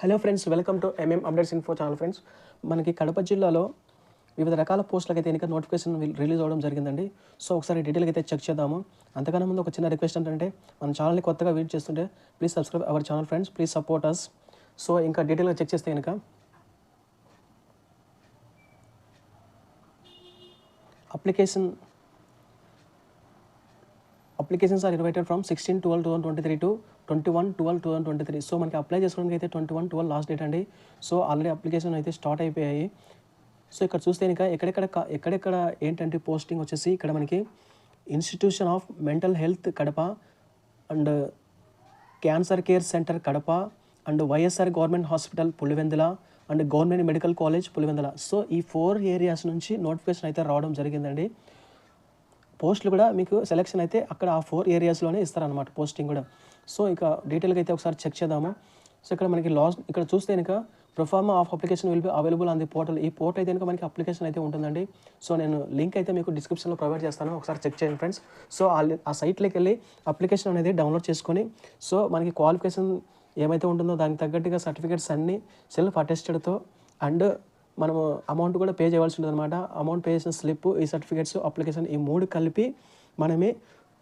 Hello friends welcome to MM updates info channel friends. మనకి కడప జిల్లాలో వివిధ రకాల పోస్టులకు అయితే ఎన్నిక నోటిఫికేషన్ రిలీజ్ అవ్వడం జరిగిందండి. సో ఒకసారి డీటెయిల్గా అయితే చెక్ చేద్దాము. అంతకన్నా ముందు ఒక చిన్న రిక్వెస్ట్ ఏంటంటే మన ఛానల్ని కొత్తగా విజిట్ చేస్తుంటే please subscribe our channel friends please support us so ఇంకా డీటెయిల్గా చెక్ చేస్తే కనుక application applications are invited from sixteen twelve two twenty three to twenty one twelve two twenty three so మనకి అప్లై చేసుకోవడానికి అయితే twenty one twelve last date అండి. So already application అయితే start అయిపోయాయి. సో ఇక్కడ చూస్తే ఇంకా ఎక్కడెక్కడ ఎక్కడెక్కడ ఏంటంటే పోస్టింగ్ వచ్చేసి ఇక్కడ మనకి institution of mental health Kadapa and cancer care centre Kadapa and YSR government hospital Pulivendula and government medical college Pulivendula. So ఈ ఫోర్ ఏరియాస్ నుంచి నోటిఫికేషన్ అయితే రావడం జరిగిందండి. పోస్టులు కూడా మీకు సెలెక్షన్ అయితే అక్కడ ఆ ఫోర్ ఏరియాస్లోనే ఇస్తారనమాట పోస్టింగ్ కూడా. సో ఇక డీటెయిల్గా అయితే ఒకసారి చెక్ చేద్దాము. సో ఇక్కడ మనకి లాస్ట్ ఇక్కడ చూస్తే కనుక proforma of application will be available on the portal ఈ పోర్టల్ అయితే కనుక మనకి అప్లికేషన్ అయితే ఉంటుందండి. సో నేను లింక్ అయితే మీకు డిస్క్రిప్షన్లో ప్రొవైడ్ చేస్తాను. ఒకసారి చెక్ చేయండి ఫ్రెండ్స్ సో ఆ ఆ సైట్లోకి వెళ్ళి అప్లికేషన్ అనేది డౌన్లోడ్ చేసుకొని సో మనకి క్వాలిఫికేషన్ ఏమైతే ఉంటుందో దానికి తగ్గట్టుగా సర్టిఫికేట్స్ అన్నీ సెల్ఫ్ అటెస్టెడ్తో అండ్ మనము అమౌంట్ కూడా పే చేయవలసి ఉంటుంది అనమాట అమౌంట్ పే చేసిన స్లిప్ ఈ సర్టిఫికేట్స్ అప్లికేషన్ ఈ మూడు కలిపి మనమే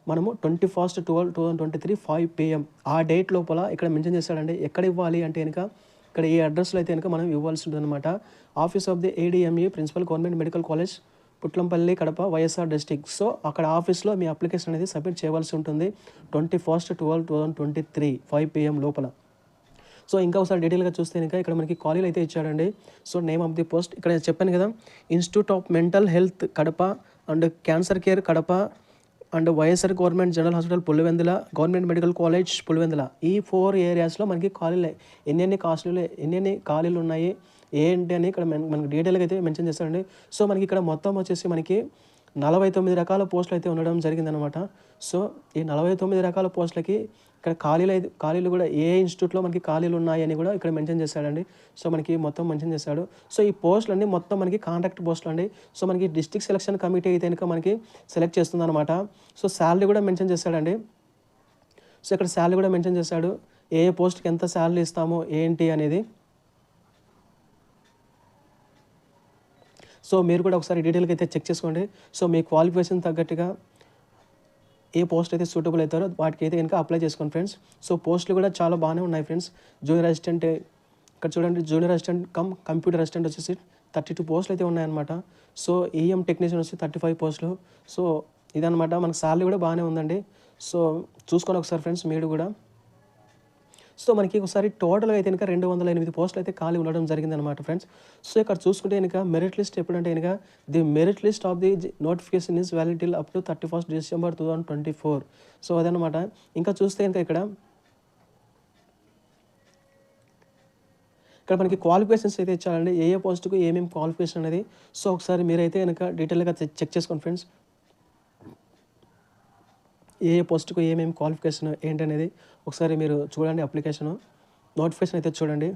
మనము twenty first twelve two thousand twenty three five PM ఆ డేట్ లోపల ఇక్కడ మెన్షన్ చేస్తాడండి ఎక్కడ ఇవ్వాలి అంటే కనుక ఇక్కడ ఈ అడ్రస్లో అయితే కనుక మనం ఇవ్వాల్సి ఉంటుంది అనమాట office of the ADME principal government medical college Putlampalli Kadapa YSR district so అక్కడ ఆఫీస్లో మీ అప్లికేషన్ అనేది సబ్మిట్ చేయవలసి ఉంటుంది twenty first twelve two thousand twenty three five PM లోపల. సో ఇంకా ఒకసారి డీటెయిల్గా చూస్తే ఇంకా ఇక్కడ మనకి కాలేజ్ అయితే ఇచ్చాడండి. So name of the post ఇక్కడ చెప్పాను కదా institute of mental health Kadapa and cancer care Kadapa and YSR government general hospital Pulivendula government medical college Pulivendula. ఈ ఫోర్ ఏరియాస్లో మనకి ఖాళీలు ఎన్నెన్ని కాస్టులు ఎన్నెన్ని ఖాళీలు ఉన్నాయి ఏంటి అని ఇక్కడ మనకి డీటెయిల్గా అయితే మెన్షన్ చేస్తారండి. సో మనకి ఇక్కడ మొత్తం వచ్చేసి మనకి నలభై తొమ్మిది రకాల పోస్టులు అయితే ఉండడం జరిగిందనమాట సో ఈ నలభై తొమ్మిది రకాల పోస్టులకి ఇక్కడ ఖాళీలు అయితే ఖాళీలు కూడా ఏ ఇన్స్టిట్యూట్లో మనకి ఖాళీలు ఉన్నాయని కూడా ఇక్కడ మెన్షన్ చేశాడండి. సో మనకి మొత్తం మెన్షన్ చేశాడు. సో ఈ పోస్టులు మొత్తం మనకి కాంట్రాక్ట్ పోస్టులు అండి. సో మనకి డిస్ట్రిక్ట్ సెలక్షన్ కమిటీ అయితే కనుక మనకి సెలెక్ట్ చేస్తుందన్నమాట. సో శాలరీ కూడా మెన్షన్ చేశాడండి. సో ఇక్కడ శాలరీ కూడా మెన్షన్ చేశాడు. ఏ ఏ పోస్ట్కి ఎంత శాలరీ ఇస్తామో ఏంటి అనేది. సో మీరు కూడా ఒకసారి డీటెయిల్గా అయితే చెక్ చేసుకోండి. సో మీ క్వాలిఫికేషన్ తగ్గట్టుగా ఏ పోస్ట్ అయితే సూటబుల్ అవుతారో వాటికి అయితే కనుక అప్లై చేసుకోండి ఫ్రెండ్స్. సో పోస్టులు కూడా చాలా బాగానే ఉన్నాయి ఫ్రెండ్స్. జూనియర్ అసిస్టెంట్ ఇక్కడ చూడండి junior assistant cum computer assistant వచ్చేసి థర్టీ టూ పోస్టులు అయితే ఉన్నాయన్నమాట. సో ఈఎం టెక్నీషియన్ వచ్చి థర్టీ ఫైవ్ పోస్టులు. సో ఇదనమాట మనకు శాలరీ కూడా బాగానే ఉందండి. సో చూసుకోండి ఒకసారి ఫ్రెండ్స్ మీరు కూడా. సో మనకి ఒకసారి టోటల్గా అయితే కనుక రెండు వందల ఎనిమిది పోస్టులు అయితే ఖాళీ ఉండడం జరిగిందనమాట ఫ్రెండ్స్ సో ఇక్కడ చూసుకుంటే కనుక మెరిట్ లిస్ట్ ఎప్పుడంటే కనుక the merit list of the notification is valid till up to thirty first December two thousand twenty four so అదనమాట ఇంకా చూస్తే కనుక ఇక్కడ ఇక్కడ మనకి క్వాలిఫికేషన్స్ అయితే ఇచ్చారండి. ఏ ఏ పోస్ట్కు ఏమేమి క్వాలిఫికేషన్ అనేది. సో ఒకసారి మీరైతే కనుక డీటెయిల్గా చెక్ చేసుకోండి ఫ్రెండ్స్ ఏ ఏ పోస్ట్కు ఏమేమి క్వాలిఫికేషన్ ఏంటనేది ఒకసారి మీరు చూడండి అప్లికేషను. నోటిఫికేషన్ అయితే చూడండి.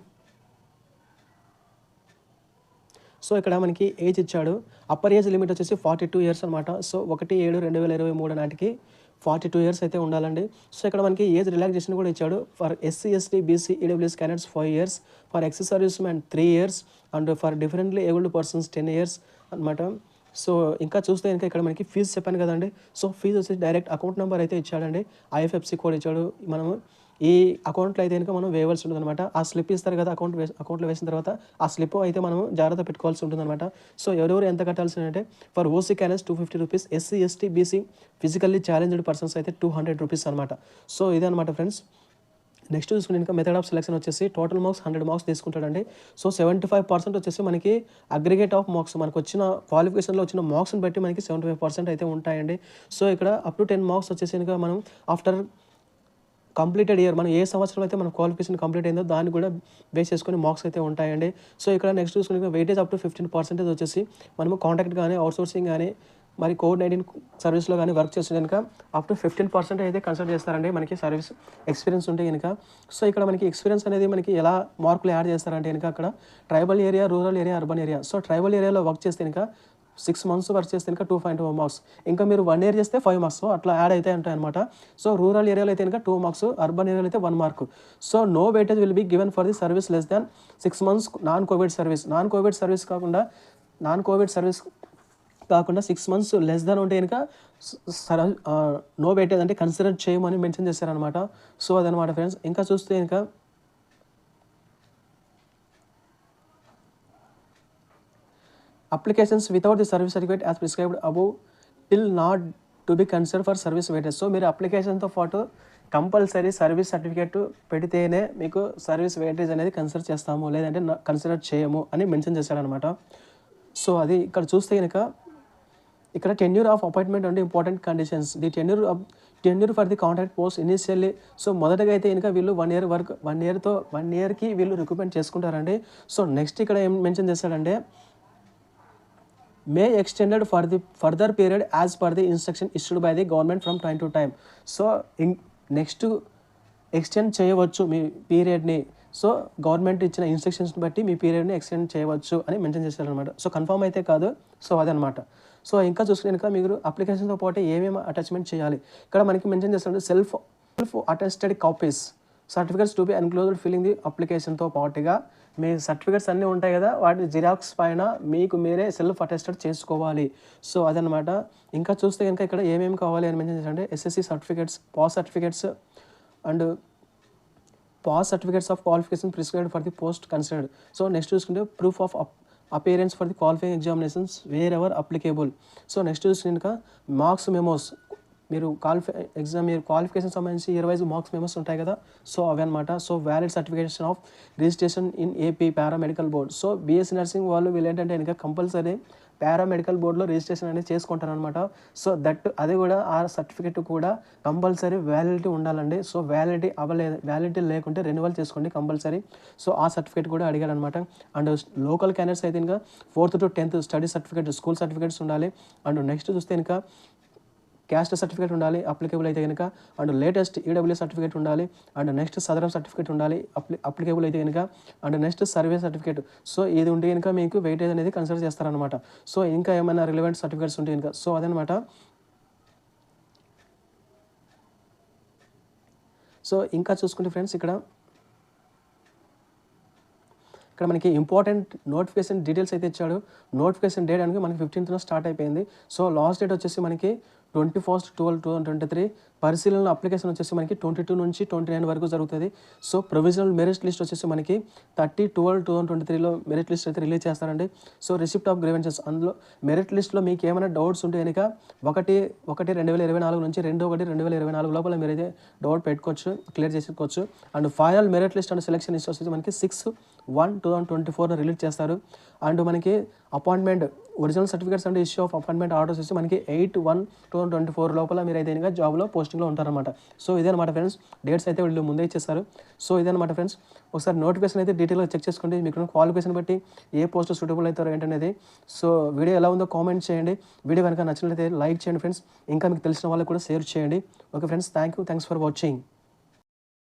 సో ఇక్కడ మనకి ఏజ్ ఇచ్చాడు. అప్పర్ ఏజ్ లిమిట్ వచ్చేసి ఫార్టీ టూ ఇయర్స్ అనమాట సో ఒకటి ఏడు రెండు వేల ఇరవై మూడు నాటికి ఫార్టీ టూ ఇయర్స్ అయితే ఉండాలండి. సో ఇక్కడ మనకి ఏజ్ రిలాక్సేషన్ కూడా ఇచ్చాడు. For SC ST BC EWS candidates five years for ex service man three years and for differently abled persons ten years అనమాట సో ఇంకా చూస్తే కనుక ఇక్కడ మనకి ఫీజు చెప్పాను కదండి. సో ఫీజు వచ్చేసి డైరెక్ట్ అకౌంట్ నెంబర్ అయితే ఇచ్చాడండి. ఐఎఫ్ఎఫ్సి కోడ్ ఇచ్చాడు. మనము ఈ అకౌంట్లో అయితే కనుక మనం వేయవలసి ఉంటుంది అనమాట ఆ స్లిప్ ఇస్తారు కదా అకౌంట్ వే అకౌంట్లో వేసిన తర్వాత ఆ స్లిప్ అయితే మనం జాగ్రత్త పెట్టుకోవాల్సి ఉంటుంది అనమాట సో ఎవరెవరు ఎంత కట్టాల్సి అంటే for OC candidates two fifty rupees SC ST BC physically challenged persons అయితే టూ హండ్రెడ్ రూపీస్ అనమాట సో ఇదే అనమాట ఫ్రెండ్స్ నెక్స్ట్ చూసుకుని ఇంకా మెథడ్ ఆఫ్ సెలెక్షన్ వచ్చేసి టోటల్ మార్క్స్ హండ్రెడ్ మార్క్స్ తీసుకుంటాడండి. సో సెవెంటీ ఫైవ్ పర్సెంట్ వచ్చేసి మనకి అగ్రిగేట్ ఆఫ్ మార్క్స్ మనకు వచ్చిన క్వాలిఫికేషన్లో వచ్చిన మార్క్స్ని బట్టి మనకి సెవెంటీ ఫైవ్ పర్సెంట్ అయితే ఉంటాయండి. సో ఇక్కడ అప్ టు టెన్ మార్క్స్ వచ్చేసి ఇంకా మనం ఆఫ్టర్ కంప్లీటెడ్ ఇయర్ మనం ఏ సంవత్సరం అయితే మన క్వాలిఫికేషన్ కంప్లీట్ అయిందో దాన్ని కూడా బేస్ చేసుకొని మార్క్స్ అయితే ఉంటాయండి. సో ఇక్కడ నెక్స్ట్ చూసుకుని weightage up to fifteen percentage వచ్చేసి మనము కాంటాక్ట్ కానీ అవుట్సోర్సింగ్ కానీ మరి కోవిడ్ నైన్టీన్ సర్వీస్లో కానీ వర్క్ చేస్తే కనుక అప్ టు ఫిఫ్టీన్ పర్సెంట్ అయితే కన్సిడర్ చేస్తారండి మనకి సర్వీస్ ఎక్స్పీరియన్స్ ఉంటే కనుక సో ఇక్కడ మనకి ఎక్స్పీరియన్స్ అనేది మనకి ఎలా మార్కులు యాడ్ చేస్తారంటే కనుక అక్కడ tribal area rural area urban area so tribal ఏరియాలో వర్క్ చేస్తే కనుక సిక్స్ మంత్స్ వర్క్ చేస్తే కనుక టూ పాయింట్ వన్ మార్క్స్ ఇంకా మీరు వన్ ఇయర్ చేస్తే ఫైవ్ మార్క్స్ అట్లా యాడ్ అయితే ఉంటాయి అనమాట సో రూరల్ ఏరియాలో అయితే ఇంకా టూ మార్క్స్ అర్బన్ ఏరియాలో అయితే one mark so no weightage will be given for the service less than six months non covid service non covid service కాకుండా నాన్ కోవిడ్ సర్వీస్ కాకుండా సిక్స్ మంత్స్ లెస్ దాన్ ఉంటే కనుక సర no weightage అంటే consider చేయమని mention చేశారనమాట so అదనమాట friends ఇంకా చూస్తే ఇంకా applications without the service certificate as prescribed above till not to be consider for service weightage so మీరు అప్లికేషన్తో పాటు కంపల్సరీ సర్వీస్ సర్టిఫికేట్ పెడితేనే మీకు సర్వీస్ వెయిటేజ్ అనేది కన్సిడర్ చేస్తాము లేదంటే కన్సిడర్ చేయము అని మెన్షన్ చేశారనమాట సో అది ఇక్కడ చూస్తే కనుక ఇక్కడ టెన్యూర్ ఆఫ్ అపాయింట్మెంట్ అంటే important conditions the tenure tenure for the contract post initially so మొదటగా అయితే ఇంకా వీళ్ళు వన్ ఇయర్ వర్క్ వన్ ఇయర్తో వన్ ఇయర్కి వీళ్ళు రిక్రూట్మెంట్ చేసుకుంటారండి. సో నెక్స్ట్ ఇక్కడ ఏం మెన్షన్ చేస్తాడంటే may extended for the further period as per the instruction issued by the government from time to time so in next extend చేయవచ్చు మీ పీరియడ్ని so government ఇచ్చిన ఇన్స్ట్రక్షన్స్ని బట్టి మీ పీరియడ్ని ఎక్స్టెండ్ చేయవచ్చు అని మెన్షన్ చేశారనమాట సో కన్ఫర్మ్ అయితే కాదు. సో అదనమాట సో ఇంకా చూసుకునే కనుక మీరు అప్లికేషన్తో పాటు ఏమేమి అటాచ్మెంట్ చేయాలి? ఇక్కడ మనకి మెన్షన్ చేస్తారంటే self self attested copies certificates to be enclosed filling the అప్లికేషన్తో పాటుగా మీ సర్టిఫికేట్స్ అన్నీ ఉంటాయి కదా వాటి జిరాక్స్ పైన మీకు మీరే సెల్ఫ్ అటెస్టెడ్ చేసుకోవాలి. సో అదనమాట ఇంకా చూస్తే కనుక ఇక్కడ ఏమేమి కావాలి అని మెన్షన్ చేశారంటే SSC certificates pass certificates and pass certificates of qualification prescribed for the post considered. So next చూసుకుంటే proof of appearance for the qualifying examinations wherever applicable so next చూసుకుంటే మార్క్స్ మెమోస్ మీరు క్వాలిఫై ఎగ్జామ్ మీరు qualification సంబంధించి ఇరవై ఐదు marks memos ఉంటాయి కదా? So అవి అనమాట so valid certification of registration in AP paramedical board so BSc nursing వాళ్ళు వీళ్ళు ఏంటంటే ఇంకా కంపల్సరీ పారామెడికల్ బోర్డులో రిజిస్ట్రేషన్ అనేది చేసుకుంటాను అనమాట సో దట్ అది కూడా ఆ సర్టిఫికెట్ కూడా కంపల్సరీ వ్యాలిడిటీ ఉండాలండి. సో వ్యాలిడిటీ అవ్వలేదు వ్యాలిడిటీ లేకుంటే రెన్యువల్ చేసుకోండి కంపల్సరీ. సో ఆ సర్టిఫికేట్ కూడా అడిగాడు అనమాట అండ్ లోకల్ క్యాండిడేట్స్ అయితే ఇంకా fourth to tenth study certificate school certificates ఉండాలి. అండ్ నెక్స్ట్ చూస్తే ఇంకా క్యాస్ట్ సర్టిఫికేట్ ఉండాలి అప్లికేబుల్ అయితే కనుక అండ్ లేటెస్ట్ ఈడబ్ల్యూ సర్టిఫికేట్ ఉండాలి అండ్ నెక్స్ట్ సదరం సర్టిఫికేట్ ఉండాలి అప్లి అప్లికేబుల్ అయితే కనుక and next survey certificate. So ఇది ఉంటే కనుక మీకు వెయిటేజ్ అనేది కన్సిడర్ చేస్తారనమాట సో ఇంకా ఏమైనా రిలవెంట్ సర్టిఫికేట్స్ ఉంటే కనుక సో అదనమాట సో ఇంకా చూసుకుంటే ఫ్రెండ్స్ ఇక్కడ. ఇక్కడ మనకి ఇంపార్టెంట్ నోటిఫికేషన్ డీటెయిల్స్ అయితే ఇచ్చాడు. నోటిఫికేషన్ డేట్ అనేది మనకి ఫిఫ్టీన్త్న స్టార్ట్ అయిపోయింది. సో లాస్ట్ డేట్ వచ్చేసి మనకి twenty first twelve two twenty three పరిశీలన అప్లికేషన్ వచ్చేసి మనకి ట్వంటీ టూ నుంచి ట్వంటీ నైన్ వరకు జరుగుతుంది. సో ప్రొవిజనల్ మెరిట్ లిస్ట్ వచ్చేసి మనకి thirty twelve two thousand twenty త్రీలో మెరిట్ లిస్ట్ అయితే రిలీజ్ చేస్తారండి. సో రిసిప్ట్ ఆఫ్ గ్రీవెన్సెస్ అందులో మెరిట్ లిస్ట్లో మీకు ఏమైనా డౌట్స్ ఉంటే కనుక ఒకటి ఒకటి రెండు వేల ఇరవై నాలుగు నుంచి రెండు ఒకటి రెండు వేల ఇరవై నాలుగు లోపల మీరైతే డౌట్ పెట్టుకోవచ్చు క్లియర్ చేసుకోవచ్చు and final merit list and selection list వచ్చేసి మనకి six one two thousand twenty ఫోర్లో రిలీజ్ చేస్తారు. అండ్ మనకి appointment original certificates and issue of appointment orders వచ్చి మనకి eight one two thousand twenty four లోపల మీరు అయితే పోస్ట్ పోస్టింగ్లో ఉంటారనమాట సో ఇదనమాట ఫ్రెండ్స్ డేట్స్ అయితే వీళ్ళు ముందే ఇచ్చేస్తారు సో ఇదనమాట ఫ్రెండ్స్ ఒకసారి నోటిఫికేషన్ అయితే డీటెయిల్గా చెక్ చేసుకోండి. మీకు క్వాలిఫికేషన్ బట్టి ఏ పోస్ట్ సూటబుల్ అవుతారో ఏంటనేది. సో వీడియో ఎలా ఉందో కామెంట్ చేయండి. వీడియో కనుక నచ్చినట్లయితే లైక్ చేయండి ఫ్రెండ్స్ ఇంకా మీకు తెలిసిన వాళ్ళకి కూడా షేర్ చేయండి. Okay friends thank you thanks for watching